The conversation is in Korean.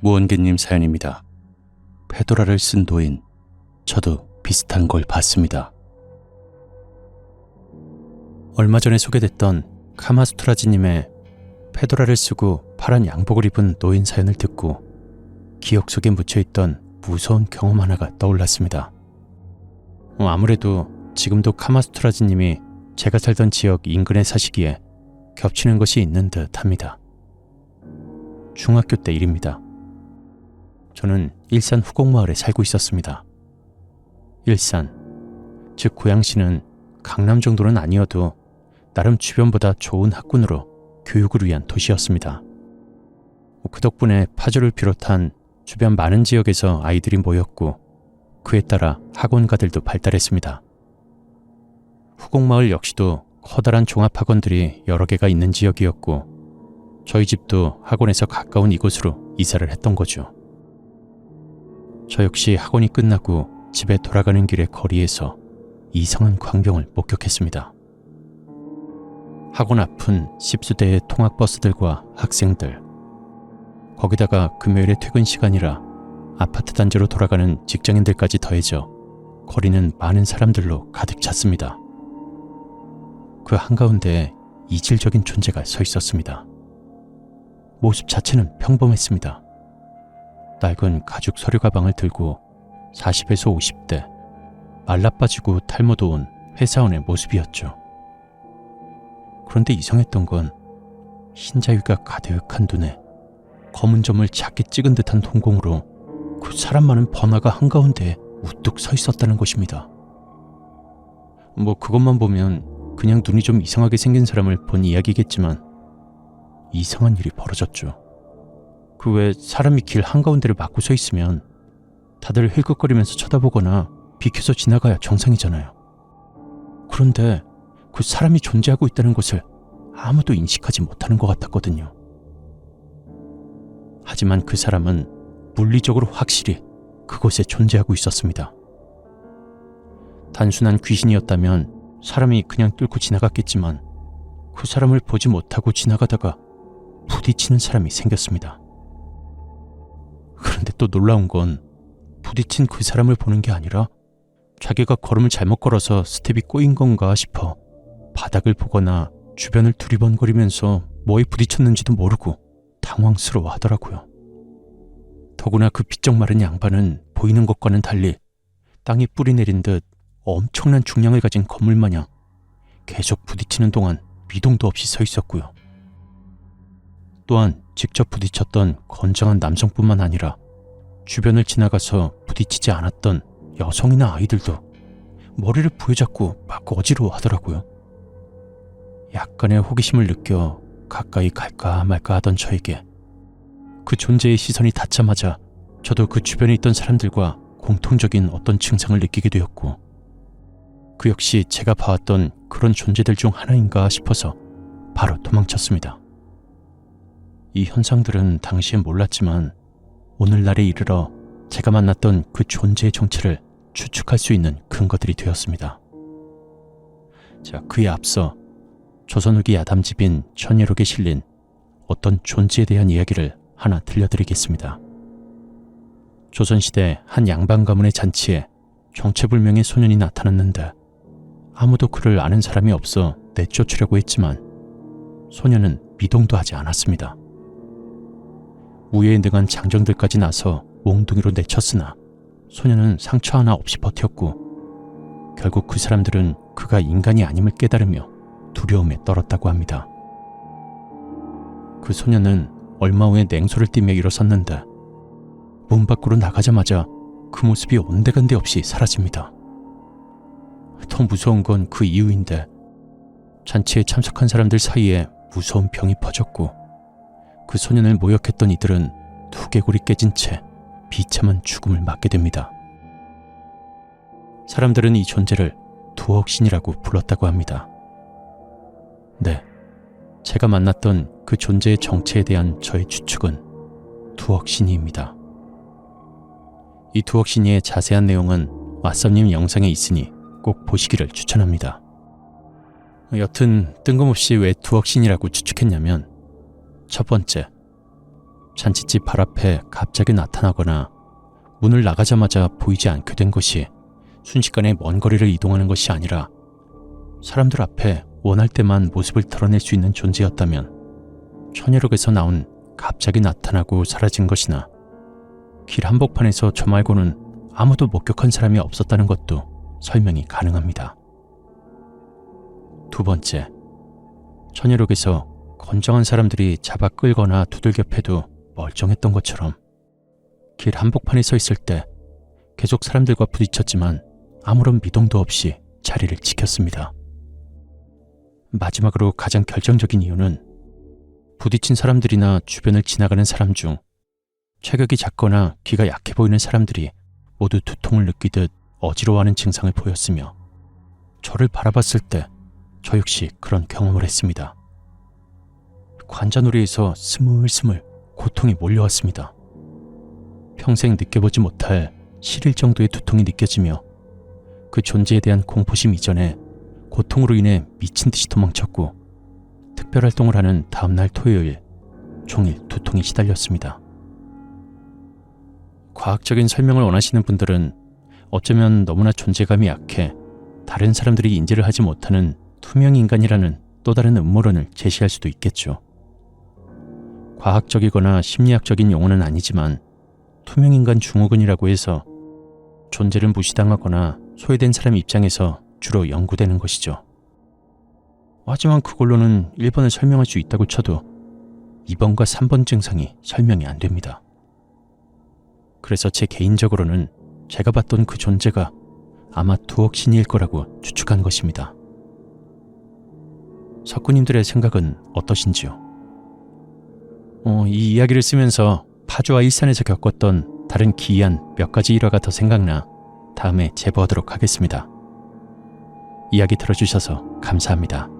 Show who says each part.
Speaker 1: 무언개님 사연입니다. 페도라를 쓴 노인, 저도 비슷한 걸 봤습니다. 얼마 전에 소개됐던 카마스트라지님의 페도라를 쓰고 파란 양복을 입은 노인 사연을 듣고 기억 속에 묻혀있던 무서운 경험 하나가 떠올랐습니다. 어, 아무래도 지금도 카마스트라지님이 제가 살던 지역 인근에 사시기에 겹치는 것이 있는 듯 합니다. 중학교 때 일입니다. 저는 일산 후곡마을에 살고 있었습니다. 일산, 즉 고양시는 강남 정도는 아니어도 나름 주변보다 좋은 학군으로 교육을 위한 도시였습니다. 그 덕분에 파주를 비롯한 주변 많은 지역에서 아이들이 모였고 그에 따라 학원가들도 발달했습니다. 후곡마을 역시도 커다란 종합학원들이 여러 개가 있는 지역이었고 저희 집도 학원에서 가까운 이곳으로 이사를 했던 거죠. 저 역시 학원이 끝나고 집에 돌아가는 길의 거리에서 이상한 광경을 목격했습니다. 학원 앞은 십수대의 통학버스들과 학생들, 거기다가 금요일의 퇴근 시간이라 아파트 단지로 돌아가는 직장인들까지 더해져 거리는 많은 사람들로 가득 찼습니다. 그 한가운데 이질적인 존재가 서 있었습니다. 모습 자체는 평범했습니다. 낡은 가죽 서류 가방을 들고 40에서 50대 말라 빠지고 탈모도 온 회사원의 모습이었죠. 그런데 이상했던 건 흰자위가 가득한 눈에 검은 점을 작게 찍은 듯한 동공으로 그 사람 많은 번화가 한가운데에 우뚝 서 있었다는 것입니다. 뭐 그것만 보면 그냥 눈이 좀 이상하게 생긴 사람을 본 이야기겠지만 이상한 일이 벌어졌죠. 그 외 사람이 길 한가운데를 막고 서 있으면 다들 힐끗거리면서 쳐다보거나 비켜서 지나가야 정상이잖아요. 그런데 그 사람이 존재하고 있다는 것을 아무도 인식하지 못하는 것 같았거든요. 하지만 그 사람은 물리적으로 확실히 그곳에 존재하고 있었습니다. 단순한 귀신이었다면 사람이 그냥 뚫고 지나갔겠지만 그 사람을 보지 못하고 지나가다가 부딪히는 사람이 생겼습니다. 또 놀라운 건 부딪힌 그 사람을 보는 게 아니라 자기가 걸음을 잘못 걸어서 스텝이 꼬인 건가 싶어 바닥을 보거나 주변을 두리번거리면서 뭐에 부딪혔는지도 모르고 당황스러워 하더라고요. 더구나 그 비쩍 마른 양반은 보이는 것과는 달리 땅에 뿌리 내린 듯 엄청난 중량을 가진 건물 마냥 계속 부딪히는 동안 미동도 없이 서 있었고요. 또한 직접 부딪혔던 건장한 남성뿐만 아니라 주변을 지나가서 부딪히지 않았던 여성이나 아이들도 머리를 부여잡고 막 어지러워 하더라고요. 약간의 호기심을 느껴 가까이 갈까 말까 하던 저에게 그 존재의 시선이 닿자마자 저도 그 주변에 있던 사람들과 공통적인 어떤 증상을 느끼게 되었고 그 역시 제가 봐왔던 그런 존재들 중 하나인가 싶어서 바로 도망쳤습니다. 이 현상들은 당시엔 몰랐지만 오늘날에 이르러 제가 만났던 그 존재의 정체를 추측할 수 있는 근거들이 되었습니다. 자, 그에 앞서 조선 후기 야담집인 천예록에 실린 어떤 존재에 대한 이야기를 하나 들려드리겠습니다. 조선시대 한 양반 가문의 잔치에 정체불명의 소년이 나타났는데 아무도 그를 아는 사람이 없어 내쫓으려고 했지만 소년은 미동도 하지 않았습니다. 우애에 능한 장정들까지 나서 몽둥이로 내쳤으나 소년은 상처 하나 없이 버텼고 결국 그 사람들은 그가 인간이 아님을 깨달으며 두려움에 떨었다고 합니다. 그 소년은 얼마 후에 냉소를 띠며 일어섰는데 문 밖으로 나가자마자 그 모습이 온데간데 없이 사라집니다. 더 무서운 건 그 이유인데 잔치에 참석한 사람들 사이에 무서운 병이 퍼졌고 그 소년을 모욕했던 이들은 두개골이 깨진 채 비참한 죽음을 맞게 됩니다. 사람들은 이 존재를 두억신이라고 불렀다고 합니다. 네. 제가 만났던 그 존재의 정체에 대한 저의 추측은 두억신이입니다. 이 두억신이의 자세한 내용은 왓썸님 영상에 있으니 꼭 보시기를 추천합니다. 여튼 뜬금없이 왜 두억신이라고 추측했냐면 첫 번째, 잔치집 발 앞에 갑자기 나타나거나 문을 나가자마자 보이지 않게 된 것이 순식간에 먼 거리를 이동하는 것이 아니라 사람들 앞에 원할 때만 모습을 드러낼 수 있는 존재였다면 천여록에서 나온 갑자기 나타나고 사라진 것이나 길 한복판에서 저 말고는 아무도 목격한 사람이 없었다는 것도 설명이 가능합니다. 두 번째, 천여록에서 건장한 사람들이 잡아 끌거나 두들겨 패도 멀쩡했던 것처럼 길 한복판에 서 있을 때 계속 사람들과 부딪혔지만 아무런 미동도 없이 자리를 지켰습니다. 마지막으로 가장 결정적인 이유는 부딪힌 사람들이나 주변을 지나가는 사람 중 체격이 작거나 귀가 약해 보이는 사람들이 모두 두통을 느끼듯 어지러워하는 증상을 보였으며 저를 바라봤을 때 저 역시 그런 경험을 했습니다. 관자놀이에서 스물스물 고통이 몰려왔습니다. 평생 느껴보지 못할 시릴 정도의 두통이 느껴지며 그 존재에 대한 공포심 이전에 고통으로 인해 미친 듯이 도망쳤고 특별 활동을 하는 다음날 토요일 종일 두통이 시달렸습니다. 과학적인 설명을 원하시는 분들은 어쩌면 너무나 존재감이 약해 다른 사람들이 인지를 하지 못하는 투명 인간이라는 또 다른 음모론을 제시할 수도 있겠죠. 과학적이거나 심리학적인 용어는 아니지만 투명 인간 증후군이라고 해서 존재를 무시당하거나 소외된 사람 입장에서 주로 연구되는 것이죠. 하지만 그걸로는 1번을 설명할 수 있다고 쳐도 2번과 3번 증상이 설명이 안 됩니다. 그래서 제 개인적으로는 제가 봤던 그 존재가 아마 두억 신일 거라고 추측한 것입니다. 석구님들의 생각은 어떠신지요? 어, 이 이야기를 쓰면서 파주와 일산에서 겪었던 다른 기이한 몇 가지 일화가 더 생각나 다음에 제보하도록 하겠습니다. 이야기 들어주셔서 감사합니다.